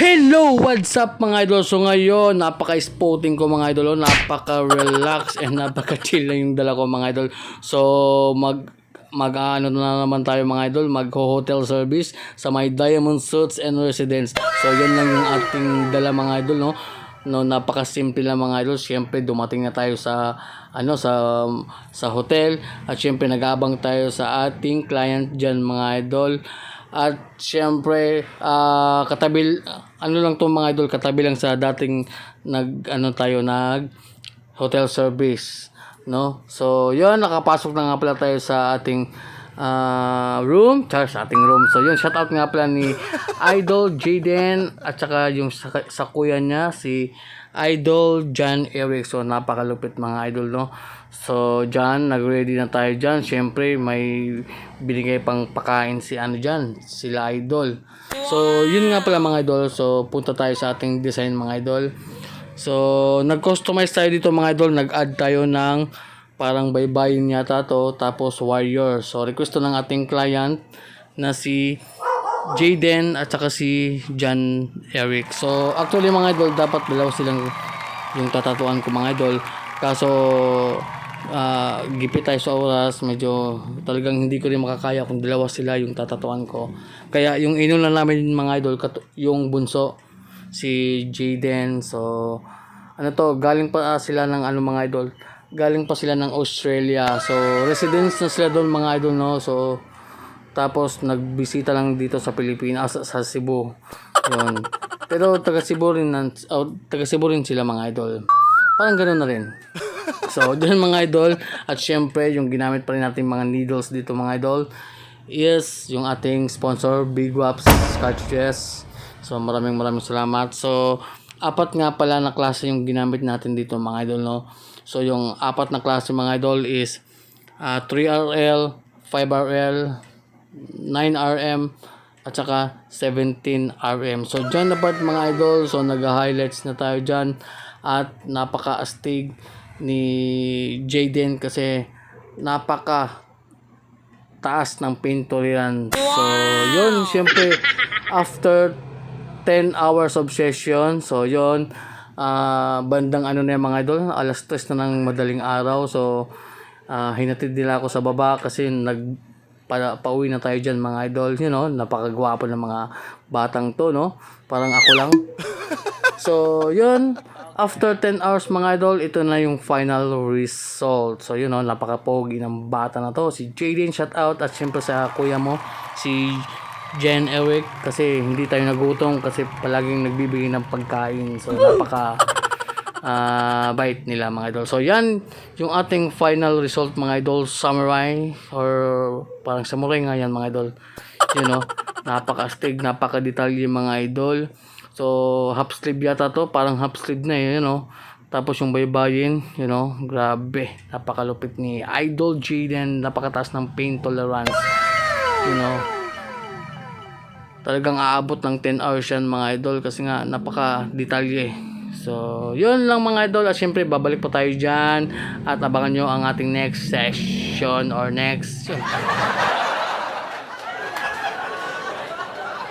Hello! What's up mga idol? So ngayon, napaka-spotting ko mga idol. oh. Napaka-relax and napaka-chill lang yung dala ko mga idol. So mag mag ano na naman tayo mga idol, mag hotel service sa may Diamond Suits and Residence. So yan lang yung ating dala mga idol no. No, napaka-simple lang mga idol. Siyempre dumating na tayo sa ano sa sa hotel at siyempre nag-abang tayo sa ating client diyan mga idol. At siyempre, ah, katabi, ano lang to mga idol, katabi lang sa dating nag, ano tayo, nag hotel service. No? So, yun, nakapasok na nga pala tayo sa ating ah, room, char, sa ating room. So, yun, shout out nga pala ni Idol Jaden at saka yung sa, sa kuya niya, si Idol John Eric. So, napakalupit mga idol, no? So, dyan, nag-ready na tayo dyan. Siyempre, may binigay pang pakain si ano dyan, sila idol. So, yun nga pala mga idol. So, punta tayo sa ating design mga idol. So, nag-customize tayo dito mga idol. Nag-add tayo ng parang baybayin yata to. Tapos, warrior. So, request ng ating client na si Jaden at saka si John Eric. So, actually mga idol, dapat dalawa silang yung tatatuan ko mga idol. Kaso, ah gipit tayo sa oras. Medyo talagang hindi ko rin makakaya kung dalawa sila yung tatatuan ko. Kaya yung inon lang namin mga idol, yung bunso, si Jaden. So, ano to, galing pa sila ng ano mga idol. Galing pa sila ng Australia. So, residence na sila doon mga idol, no? So, tapos nagbisita lang dito sa Pilipinas sa, sa Cebu. Yun. Pero taga Cebu rin oh, taga Cebu rin sila mga idol. Parang ganoon na rin. So, dyan mga idol at syempre yung ginamit pa rin natin mga needles dito mga idol is yung ating sponsor Big Waps Cartridges. So, maraming maraming salamat. So, apat nga pala na klase yung ginamit natin dito mga idol no. So, yung apat na klase mga idol is ah, 3RL, 5RL, 9RM at saka 17RM. So dyan na part mga idol. So nag-highlights na tayo dyan. At napaka-astig ni Jaden kasi napaka taas ng pain tolerance. So yun, syempre after 10 hours of session, so yun, ah bandang ano na yung mga idol, alas 3 na ng madaling araw. So ah hinatid nila ako sa baba kasi nag para pauwi na tayo dyan mga idol. You know napakagwapo ng mga batang to no? Parang ako lang. So yun. After 10 hours mga idol ito na yung final result. So yun know napakapogi ng bata na to. Si Jaden shout out. At syempre sa kuya mo si Jen Eric kasi hindi tayo nagutom kasi palaging nagbibigay ng pagkain so napaka ah bite nila mga idol. So yan yung ating final result mga idol samurai or parang samurai nga yan mga idol. You know, napaka-astig, napaka-detalye mga idol. So half sleeve yata to, parang half sleeve na yun, you know. Tapos yung baybayin, you know, grabe, napakalupit ni Idol Jaden, napakataas ng pain tolerance. You know, talagang aabot ng 10 hours yan mga idol kasi nga napaka detalye so yun lang mga idol. At syempre babalik pa tayo dyan. At abangan nyo ang ating next session or next